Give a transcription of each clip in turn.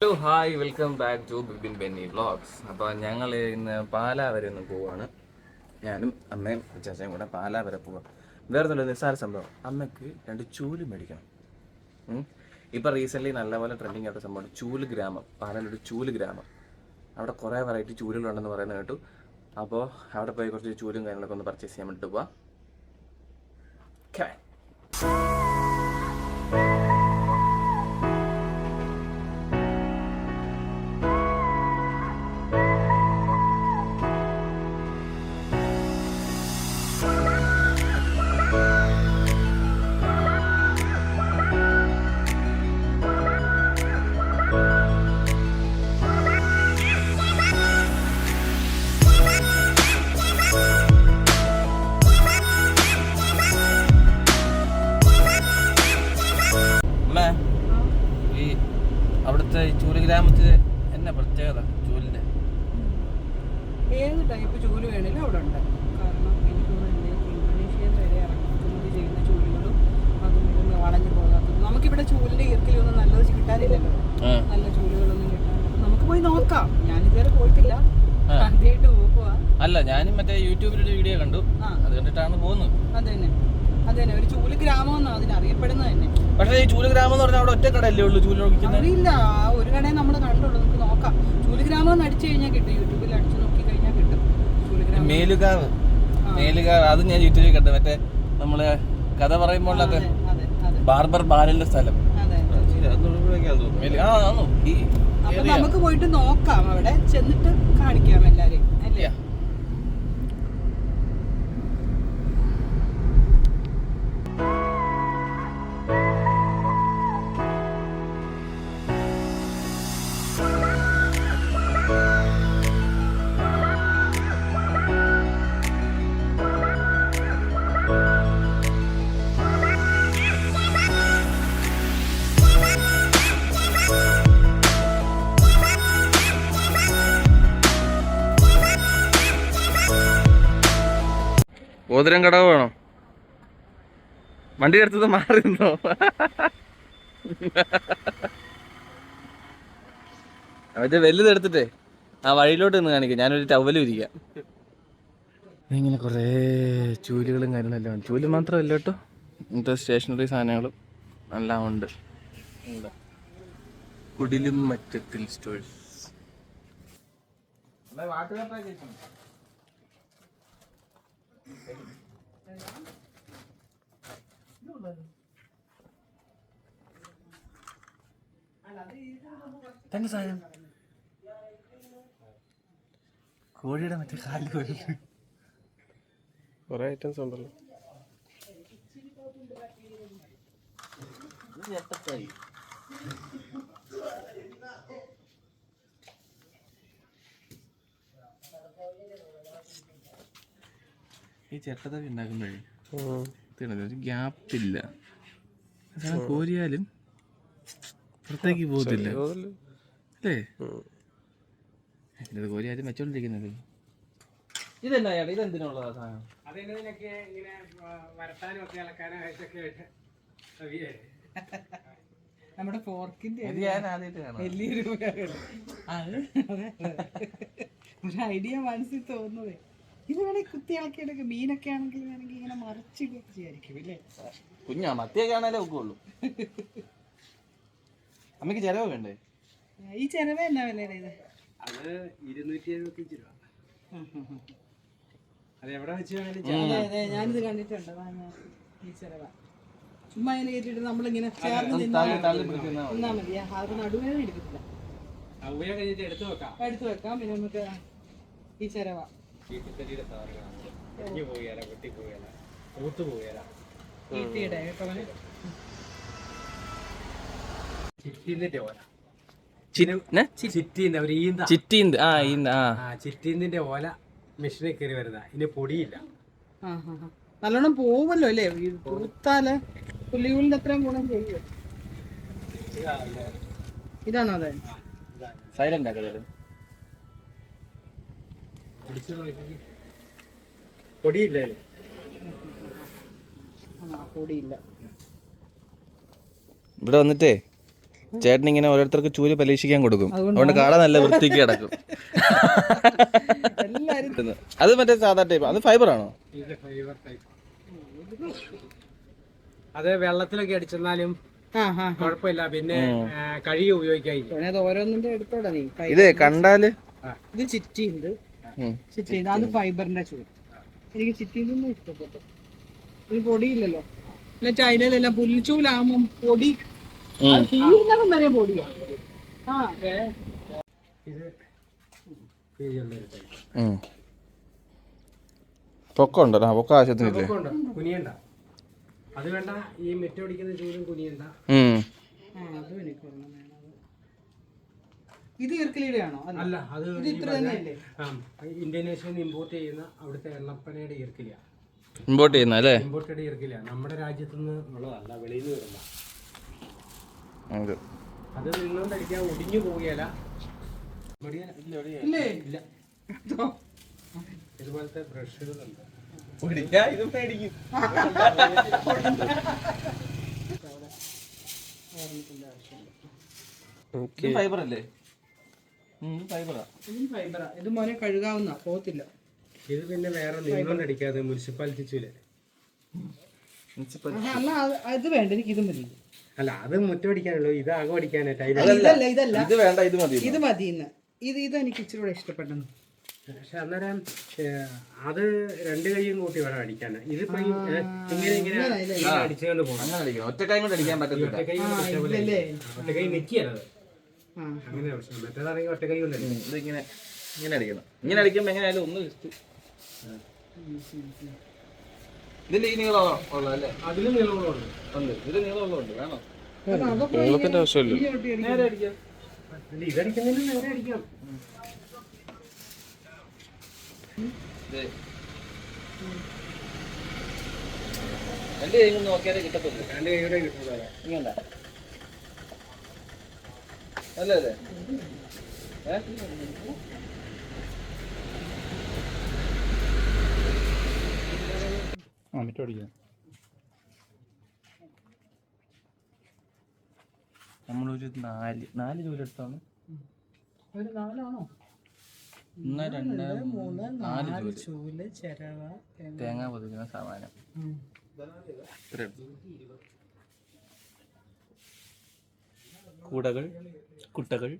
Hello hi welcome back to Bibin Benny vlogs അപ്പോൾ ഞങ്ങൾ ഇന്ന് പാലാ വരെ ഒന്ന് പോവാണ്. ഞാനും അമ്മയും ചേച്ചയും കൂടെ പാലാ വരെ പോവാം. വേറെ തന്നെ നിസ്സാര സംഭവം. അമ്മയ്ക്ക് രണ്ട് ചൂൽ മേടിക്കണം. ഇപ്പോൾ റീസെന്റ്ലി നല്ലപോലെ ട്രെൻഡിങ് ആയിട്ട് സംഭവമാണ് ചൂൽ ഗ്രാമം. പാലയിലൊരു ചൂൽ ഗ്രാമം. അവിടെ കുറേ വെറൈറ്റി ചൂലുകളുണ്ടെന്ന് പറയുന്നത് കേട്ടു. അപ്പോൾ അവിടെ പോയി കുറച്ച് ചൂലും കാര്യങ്ങളൊക്കെ ഒന്ന് പർച്ചേസ് ചെയ്യാൻ വേണ്ടിയിട്ട് പോവാം. അവിടുത്തെ ഈ ചൂൽ ഗ്രാമത്തിൽ എന്നാ പ്രത്യേകത ചൂലിന്റെ ഏത് ടൈപ്പ് ചൂൽ വേണേലും അവിടെ ഉണ്ട്. കാരണം എനിക്ക് തോന്നുന്നു ഇന്തോനേഷ്യയിൽ വരെ ഇറക്കുമതി ചെയ്യുന്ന ചൂലുകളും അതും വളഞ്ഞു പോകാത്തത്. നമുക്കിവിടെ ചൂലിന്റെ ഈർക്കിലൊന്നും നല്ലത് കിട്ടാനില്ലല്ലോ. നല്ല ചൂലുകളൊന്നും കിട്ടാൻ. നമുക്ക് പോയി നോക്കാം. ഞാൻ ഇതുവരെ പോയിട്ടില്ല. ആദ്യമായിട്ട് പോകുക അല്ല ഞാനും മറ്റേ യൂട്യൂബിലൊരു വീഡിയോ കണ്ടു. അത് കണ്ടിട്ടാണ് പോകുന്നത്. അത് തന്നെ ഒരു ചൂൽ ഗ്രാമം എന്നാണ് അതിന് അറിയപ്പെടുന്നത് തന്നെ. പക്ഷേ ഈ ചൂൽ ഗ്രാമം എന്ന് പറഞ്ഞാൽ അവിടെ ഒറ്റ കടയല്ലേ ഉള്ളൂ ചൂൽ ഒഴിക്കുന്നത്? അറിയില്ല ആ ഒരു കടയെ നമ്മൾ കണ്ടുള്ളൂ നമുക്ക് നോക്കാം. ചൂൽ ഗ്രാമം എന്ന് അടിച്ചു കഴിഞ്ഞാൽ കിട്ടും യൂട്യൂബിൽ അടിച്ചു നോക്കി കഴിഞ്ഞാൽ കിട്ടും. ചൂൽ ഗ്രാമം. മേലുകാവ്. മേലുകാവ് അത് ഞാൻ യൂട്യൂബിൽ കണ്ടു. മറ്റേ നമ്മൾ കഥ പറയുമ്പോൾ ബാർബർ ബാലന്റെ സ്ഥലം. ആ. നമുക്ക് പോയിട്ട് നോക്കാം അവിടെ. ചെന്നിട്ട് കാണിക്കാം എല്ലാരെയും അല്ലേ? മോതിരം കടവ് വേണോ? വണ്ടി എടുത്തത് മാറി നിന്നോ മറ്റേ വലുത് എടുത്തിട്ടേ. ആ വഴിയിലോട്ട് നിന്ന് കാണിക്കാം. ഞാനൊരു ടവലും ഇരിക്കാം ഇങ്ങനെ കുറേ ചൂലുകളും കാര്യങ്ങളെല്ലാം ഉണ്ട്. ചൂൽ മാത്രമല്ല കേട്ടോ. ഇങ്ങനത്തെ സ്റ്റേഷനറി സാധനങ്ങളും എല്ലാം ഉണ്ട്. ഉണ്ട്. കുടിലും മറ്റത്തിൽ സ്റ്റോഴ്സ്. തന്നെ സാധനം കോഴിയുടെ മറ്റേ കാലിൽ കോഴി കുറെ ഐറ്റംസ് ഉണ്ടല്ലോ. ഈ ചെട്ടത്തൊക്കെ ഉണ്ടാക്കുമ്പോഴേ ഒരു ഗ്യാപ്പില്ല. കോരിയാലും പുറത്തേക്ക് പോകത്തില്ല. അല്ലേ? ഇത് കോരിയാലും വെച്ചോണ്ടിരിക്കുന്നത്. ഇതെന്നാ ഇതെന്തിനുള്ളതാ സാധനം? അതിനൊക്കെ ഇങ്ങനെ വരട്ടാനും ഒക്കെ ഇളക്കാനും നമ്മുടെ ഫോർക്കിന്റെ വലിയൊരു അതെ. ഐഡിയ മനസ്സിൽ തോന്നുന്നതേ. ഇത് വേണേ മീനൊക്കെ ആണെങ്കിൽ വേണമെങ്കിൽ ഇങ്ങനെ ചെയ്യായിരിക്കും കുഞ്ഞാ മത്തിയൊക്കെ ആണേലേ ഒക്കുള്ളൂ. അമ്മയ്ക്ക് ചെലവ് വേണ്ടേ ഈ ചെലവ് എന്നാ വില ഇത്? അത് ഇരുന്നൂറ്റി എഴുപത്തിയഞ്ച് രൂപ. അത് എവിടെ വെച്ച് വേണേലും അതെ അതെ ഞാനിത് കണ്ടിട്ടുണ്ട് ഈ ചെലവ ചുമ്മാ ഇങ്ങനെ കയറ്റിട്ട് നമ്മളിങ്ങനെ ചേർന്ന് നിന്നാ തള്ളി തള്ളി പിടിക്കുന്ന നിന്നാ മതി. അത് നടുവേദന എടുക്കത്തില്ല. എടുത്തു വെക്കാം. എടുത്തു വെക്കാം പിന്നെ നമുക്ക് ഈ ചെലവാ സാധനങ്ങളാണ് പൂത്തു ചിറ്റീന്റെ ഓല. ചിറ്റീന്റെ ഒരു ഈന്ത. ചിറ്റീന്ത് ആ ഈന്ത ആ. ചിറ്റീന്തിന്റെ ഓല മെഷീനിൽ കയറി വരുന്ന ഇതിന് പൊടിയില്ല. നല്ലോണം പോവല്ലോ അല്ലേ? പൂത്താൽ പുലിയൂലിന്റെ അത്രയും ഗുണം ചെയ്യും. ഇതാണോ അതെ? സൈലന്റ് ആക്കരുത്. പൊടിയില്ലേ പൊടിയില്ല. ഇവിടെ വന്നിട്ടേ ചേട്ടൻ ഇങ്ങനെ ഓരോരുത്തർക്ക് ചൂര് പരീക്ഷിക്കാൻ കൊടുക്കും. അതുകൊണ്ട് കാട നല്ല വൃത്തിക്ക് കിടക്കും. അത് മറ്റേ സാധാ ടൈപ്പ് അത് ഫൈബർ ആണോ? ഇത് ഫൈബർ ടൈപ്പ് അത് വെള്ളത്തിലൊക്കെ അടിച്ചെന്നാലും കുഴപ്പമില്ല. പിന്നെ കഴുകി ഉപയോഗിക്കാൻ പിന്നെ അത് എടുത്തോടാ നീ കൈ- ഇത് കണ്ടാൽ? ഇത് ചിറ്റിയുണ്ട്. ചിറ്റിയുണ്ട് അത് ഫൈബറിന്റെ ചൂട്. എനിക്ക് ചിറ്റിയൊന്നും ഇഷ്ടപ്പെട്ടു. ഒരു പൊടിയില്ലല്ലോ. അല്ല ചൈനയിലെല്ലാം പുല്ലിച്ചൂലാകുമ്പം പൊടി. തീരുന്നതും വരെ പൊടിയാ. ആ ആ പൊക്കം ആവശ്യത്തിനില്ലേ പൊക്കമുണ്ട്, കുനിയണ്ട. അത് വേണ്ട ഈ മെറ്റോടിക്കുന്ന ചൂടും കുനിയണ്ട. അതും എനിക്ക് ഒരെണ്ണം വേണം. ഇത് ആണോ അല്ല. അത് ഇത് ഇത്ര തന്നെ തന്നെയല്ലേ? ആ, ഇന്തോനേഷ്യയിൽ നിന്ന് ഇമ്പോർട്ട് ചെയ്യുന്ന അവിടുത്തെ എണ്ണപ്പനയുടെ ഇറക്കില്ല ഇമ്പോർട്ട് ചെയ്യുന്ന അല്ലേ? ഇമ്പോർട്ടഡ് ഇറക്കില്ല നമ്മുടെ രാജ്യത്തുനിന്ന് ഉള്ളതല്ല വെളിയിൽ നിന്ന് വരുന്ന. അത്. അത് നിന്നുകൊണ്ടടിക്കാൻ ഒടിഞ്ഞു പോവുകയല്ല. ഇല്ലേ? ഇല്ല. ഇതുപോലത്തെ ബ്രഷുകളുണ്ട്. ഇത് ഫൈബർ അല്ലേ? ഫൈബറാ ഇതും ഫൈബറാ ഇത് മോനെ കഴുകാവുന്ന പോത്തില്ല ഇത് പിന്നെ വേറെ നിന്നുകൊണ്ടടിക്കാതെ മുനിസിപ്പാലിറ്റി ചൂൽ അല്ല അത് വേണ്ട എനിക്ക് ഇത് മതി. അല്ല അത് മുറ്റമടിക്കാനുള്ളൂ ഇത് അകം അടിക്കാനാ അല്ല, ഇതല്ല. ഇതല്ല ഇത് വേണ്ട ഇത് മതി ഇത് മതി ഇത് ഇത് എനിക്ക് ഇച്ചിരി കൂടെ ഇഷ്ടപ്പെട്ടു പക്ഷെ അന്നേരം അത് രണ്ട് കൈയും കൂട്ടി വേണം അടിക്കാൻ ഇതിപ്പോ ഇങ്ങനെ ഇങ്ങനെ അടിച്ചുകൊണ്ട് അടിക്കണം. ഒറ്റ കൈ കൊണ്ട് അടിക്കാൻ പറ്റത്തില്ല. ഒറ്റ കൈ നിൽക്കിയത് അങ്ങനെ പ്രശ്നം. മറ്റേതാണെങ്കിൽ ഒറ്റ കൈ കൊണ്ട് ഇങ്ങനെ ഇങ്ങനെ അടിക്കണം. ഇങ്ങനെ അടിക്കുമ്പോൾ എങ്ങനെയായാലും ഒന്ന് ജസ്റ്റ് ഇതിന്റെ ഈ നീളം ഉള്ള അല്ലേ? അതിലും നീളമുണ്ട് ഉണ്ട്. ഇത് നീളമുള്ളതുണ്ട് വേണോ? നീളത്തിന്റെ ആവശ്യമില്ല. നേരെ അടിക്കാം. ഇതടിക്കുന്നതിന് നേരെ അടിക്കാം. എന്റെ കൈ നോക്കിയാലേ കിട്ടത്തുള്ളൂ. രണ്ട് കിട്ടുന്നതാണ്. ഇങ്ങണ്ട അല്ലേ അല്ലേ? ആ നമ്മളൊരു നാല് നാല് ജോലി എടുത്താണ്. ഒരു നാലാണോ? ഒന്ന് രണ്ട് മൂന്ന് നാല് ജോലി. തേങ്ങ. തേങ്ങ പൊതിക്കുന്ന സാമാനം. ഉം. ഇത്ര എടുത്തു. കൂടകൾ കുട്ടകൾ.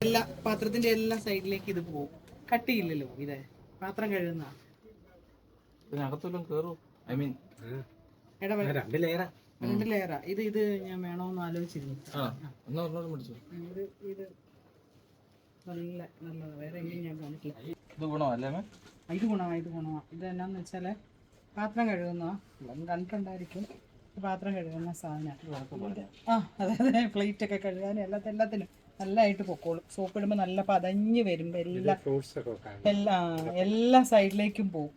എല്ലാ പാത്രത്തിന്റെ എല്ലാ സൈഡിലേക്ക് ഇത് പോകും കട്ടിയില്ലല്ലോ ഇത്. പാത്രം കഴുകുന്ന. ഇതിനകത്തെല്ലാം കയറും ഐ മീൻ രണ്ട് ലെയറാ. രണ്ട് ലെയറാ. ഇത് ഇത് ഞാൻ വേണമെന്ന് ആലോചിച്ചിരുന്നു. ആ എന്നാ ഒരെണ്ണം പിടിച്ചു. ഇത് ഇത് നല്ല നല്ലതാ. വേറെ എങ്ങനെയും ഞാൻ കാണിക്കില്ല. ഇത് ഗുണമല്ലേ ഇത് ഗുണമാ ഇത് ഗുണമാ ഇത് എന്നാന്ന് വെച്ചാൽ പാത്രം കഴുകുന്ന കണ്ടിട്ടുണ്ടായിരിക്കും. പാത്രം കഴുകുന്ന സാധനം. ആ അതെ അതെ പ്ലേറ്റ് ഒക്കെ കഴുകാനും എല്ലാത്ത എല്ലാത്തിനും നല്ലതായിട്ട് പൊക്കോളും. സോപ്പ് ഇടുമ്പോൾ നല്ല പതഞ്ഞ് വരുമ്പോൾ എല്ലാ ഫ്രൂട്ട്സ് ഒക്കെ വെക്കാൻ എല്ലാ എല്ലാ സൈഡിലേക്കും പോവും.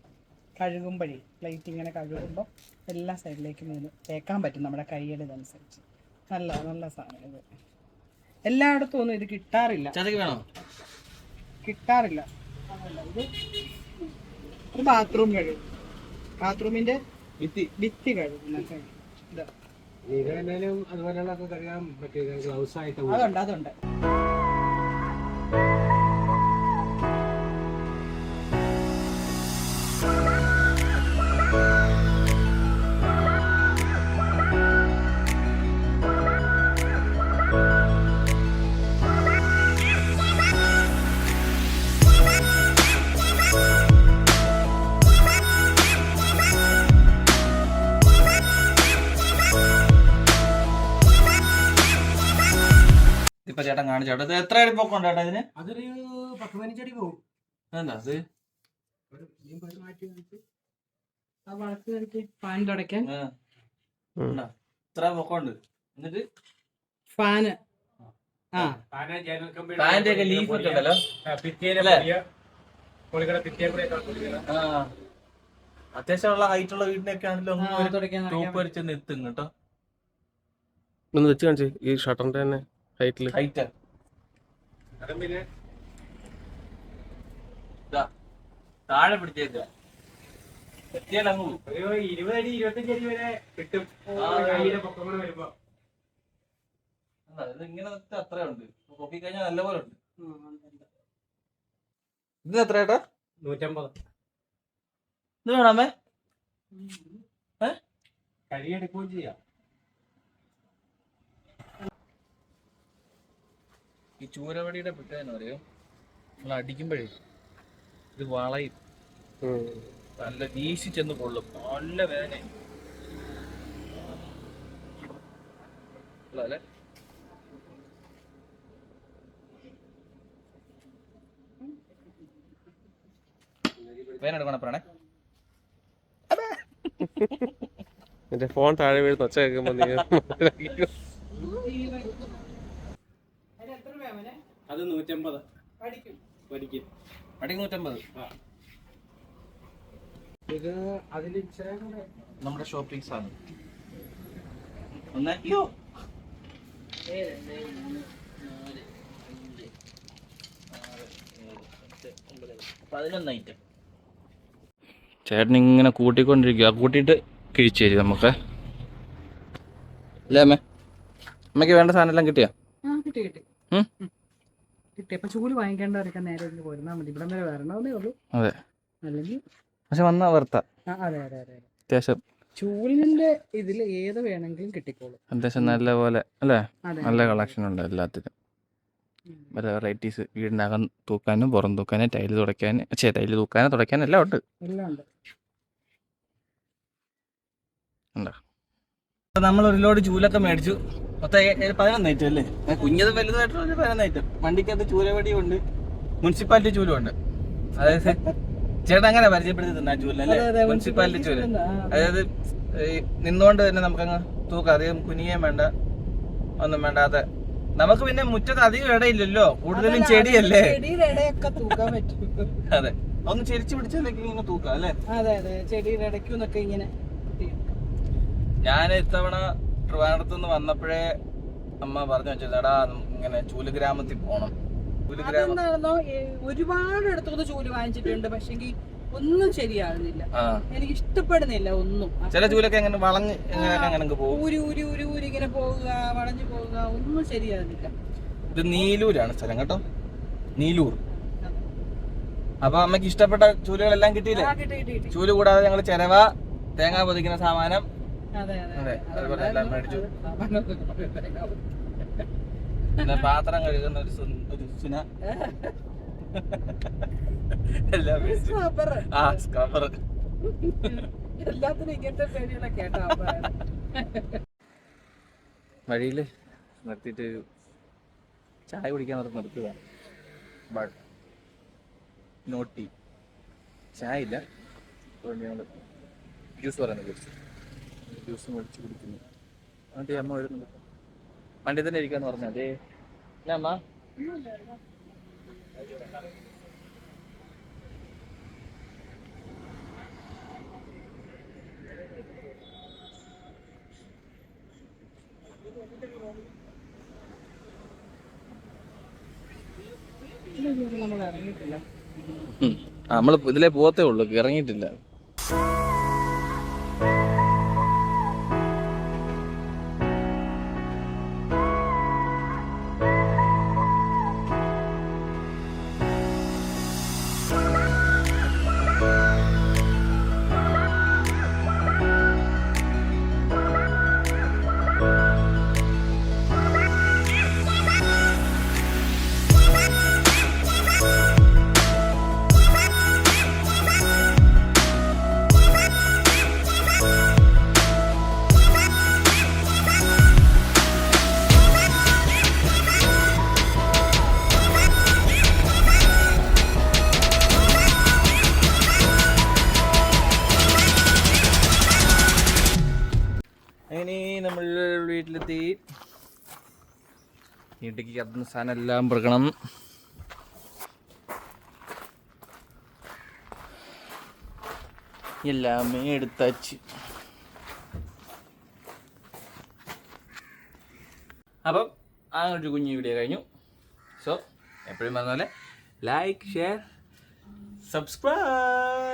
കഴുകുമ്പോഴേ പ്ലേറ്റ് ഇങ്ങനെ കഴുകുമ്പോൾ എല്ലാ സൈഡിലേക്കും ഇതിന് തേക്കാൻ പറ്റും നമ്മുടെ കൈയുടെ ഇതനുസരിച്ച്. നല്ല നല്ല സാധനം ഇത്. എല്ലായിടത്തും ഒന്നും ഇത് കിട്ടാറില്ല. കിട്ടാറില്ല. ഇത് ഒരു ബാത്റൂം കഴുകും. ബാത്റൂമിന്റെ വിത്തി ഭിത്തി. കഴുകുന്ന ഇത് എന്നാലും അതുപോലെയുള്ളതൊക്കെ കഴുകാൻ പറ്റിയ ഗ്ലൗസ് ആയിട്ട് അതുണ്ട് അതുണ്ട്. കാണിച്ചോട്ടെ ഇത് എത്ര അടി പൊക്കം ചേട്ടാ ഇതിന്? അതൊരു പത്ത് പതിനഞ്ചടി പോകും എന്താ ഇത് കളിക്ക് ഫാൻ തുടയ്ക്കാൻ? ഇത്ര എന്നിട്ട്? ഫാന്. ആ. ഫാനിന്റെ ഒക്കെ ലീഫ് ഉണ്ടല്ലോ. അത്യാവശ്യമുള്ള ഹൈറ്റ് ഉള്ള വീടിനൊക്കെ ആണെങ്കിലും ആ, ഒന്ന് തുടയ്ക്കാൻ ടോപ്പ് വരച്ച് എത്തും കേട്ടോ. ഒന്ന് വെച്ച് കാണിച്ചേ ഈ ഷട്ടറിന്റെ തന്നെ ഹൈറ്റിൽ ഹൈറ്റ് അതും താഴെ പിടിച്ചേക്ക. എത്തിയാൽ അങ്ങ് പോകും ഒരു ഇരുപത് അടി ഇരുപത്തഞ്ച് അടി വരെ കിട്ടും. പൊക്കം കൂടെ വരുമ്പോ. അല്ല, ഇത് ഇങ്ങനത്തെ അത്രയുണ്ട് പൊക്കി കഴിഞ്ഞാൽ നല്ലപോലെ ഉണ്ട്. ഇത് എത്ര ഏട്ടാ? നൂറ്റമ്പത്. ഇത് വേണമേ കഴിയെടുക്കുകയും ചെയ്യാം. ഈ ചൂരവടിയുടെ പിട്ട എന്ന് പറയും നമ്മൾ അടിക്കുമ്പോഴേ ഇത് വളയും. നല്ല വീശി ചെന്ന് കൊള്ളും നല്ല വേദന. എന്റെ ഫോൺ താഴെ വീഴുന്ന ഒച്ച കേൾക്കുമ്പോ നീ മനസ്സിലാക്കിക്കോ. എത്ര രൂപ അവനെ അത് നൂറ്റമ്പത്. പഠിക്കും. പഠിക്കും. നൂറ്റമ്പത്. ഇത് അതിൽ നമ്മുടെ ഷോപ്പിംഗ് സാധനം. ഒന്ന് അയ്യോ പതിനൊന്ന് ഐറ്റം ചേട്ടൻ ഇങ്ങനെ കൂട്ടിക്കൊണ്ടിരിക്കുക കൂട്ടിയിട്ട് കിഴിച്ചു തരും നമുക്ക്. അല്ലേ അമ്മേ? അമ്മയ്ക്ക് വേണ്ട സാധനം എല്ലാം കിട്ടിയാ? ആ കിട്ടി കിട്ടി. കിട്ടി അപ്പൊ ചൂൽ വാങ്ങിക്കേണ്ടവരൊക്കെ നേരെ ഇങ്ങ് പോരുന്നാ മതി. ഇവിടം വരെ വരണമേ ഉള്ളൂ. അതെ. അല്ലെങ്കിൽ പക്ഷെ വന്ന വർത്ത. ആ, അതെ അതെ അതെ അതെ. അത്യാവശ്യം. ചൂലിന്റെ ഇതിൽ ഏത് വേണമെങ്കിലും കിട്ടിക്കോളും. അത്യാവശ്യം നല്ല പോലെ അല്ലേ? അതെ. നല്ല കളക്ഷൻ ഉണ്ട് എല്ലാത്തിനും. പല വെറൈറ്റീസ് വീടിനകം തൂക്കാനും പുറം തൂക്കാനും ടൈൽ തുടയ്ക്കാനും ചേ ടൈൽ തൂക്കാനും തുടയ്ക്കാനും എല്ലാം ഉണ്ട്. എല്ലാം ഉണ്ട്. നമ്മൾ ഒരു ലോഡ് ചൂലൊക്കെ മേടിച്ചു. പതിനൊന്ന് ഐറ്റം അല്ലേ? കുഞ്ഞത് വലുതായിട്ടുള്ള പതിനൊന്ന് ഐറ്റം വണ്ടിക്കകത്ത് ചൂലവടിയും ഉണ്ട് മുനിസിപ്പാലിറ്റി ചൂലും ഉണ്ട് അതായത് ചേട്ടൻ അങ്ങനെ പരിചയപ്പെടുത്തി തന്നെ ചൂലല്ലേ മുനിസിപ്പാലിറ്റി ചൂൽ അതായത് നിന്നുകൊണ്ട് തന്നെ നമുക്ക് നമുക്കങ്ങ് തൂക്കാം. അധികം കുനിയേം വേണ്ട ഒന്നും വേണ്ടാതെ. നമുക്ക് പിന്നെ മുറ്റത്ത് അധികം ഇടയില്ലല്ലോ. കൂടുതലും ചെടിയല്ലേ? അതെ. ഒന്ന് ചെരിച്ചു പിടിച്ചാലേക്ക് ഇങ്ങനെ തൂക്കാം അല്ലേ? അതെ അതെ. ചെടിയുടെ ഇടയ്ക്കുന്നൊക്കെ ഇങ്ങനെ ഞാൻ ഇത്തവണ ട്രിവാൻഡ്രത്ത് നിന്ന് വന്നപ്പോഴേ അമ്മ പറഞ്ഞു വെച്ചേടാ ഇങ്ങനെ ചൂൽ ഗ്രാമത്തിൽ പോണം. ചൂൽ ഗ്രാമം അതെന്താണെന്നോ ഒരുപാട് ഇടത്തുനിന്ന് ചൂൽ വാങ്ങിച്ചിട്ടുണ്ട് പക്ഷെങ്കിൽ ഒന്നും ശരിയാകുന്നില്ല എനിക്ക് ഇഷ്ടപ്പെടുന്നില്ല ഒന്നും. ചില ചൂലൊക്കെ എങ്ങനെ വളഞ്ഞ് അങ്ങനെ പോകും? ഊരി ഊരി ഊരി ഊരി ഇങ്ങനെ പോവുക വളഞ്ഞു പോവുക ഒന്നും ശരിയാകുന്നില്ല ഇത് നീലൂരാണ് സ്ഥലം കേട്ടോ. നീലൂർ. അപ്പൊ അമ്മയ്ക്ക് ഇഷ്ടപ്പെട്ട ചൂലുകളെല്ലാം കിട്ടിയില്ലേ? ചൂൽ കൂടാതെ ഞങ്ങൾ ചെരവ തേങ്ങ പൊതിക്കുന്ന സാമാനം അതെ അതെ. അതെ, അതുപോലെ എല്ലാം മേടിച്ചു. പിന്നെ പാത്രം കഴുകുന്ന ഒരു സുന. എല്ലാം മേടിച്ചു. സ്ക്രബ്ബർ. ആ സ്കബർ എല്ലാത്തിനും ഇങ്ങനത്തെ പേടികളെ കേട്ടോ വഴിയിൽ നിർത്തിയിട്ട് ചായ കുടിക്കാൻ നിർത്തി നിർത്തുക ബട്ട് നോട്ടി ചായ ഇല്ല. ജ്യൂസ് പറയുന്നത് ജ്യൂസ് ജ്യൂസ് മേടിച്ച് കുടിക്കുന്നു. എന്നിട്ട് ഈ അമ്മ വരുന്നു. വണ്ടി തന്നെ ഇരിക്കാന്ന് പറഞ്ഞു. അതേ എന്നാ അമ്മ? നമ്മൾ ഇതിലേ പോകത്തേ ഉള്ളൂ. ഇറങ്ങിയിട്ടില്ല. വീട്ടിലെത്തി. വീട്ടിലേക്ക് കത്തുന്ന സാധനം എല്ലാം പെറുക്കണം. എല്ലാമേ എടുത്തച്ച്. അപ്പം ആ ഒരു കുഞ്ഞു വീഡിയോ കഴിഞ്ഞു. സോ എപ്പോഴും പറഞ്ഞ പോലെ ലൈക്ക് ഷെയർ സബ്സ്ക്രൈബ്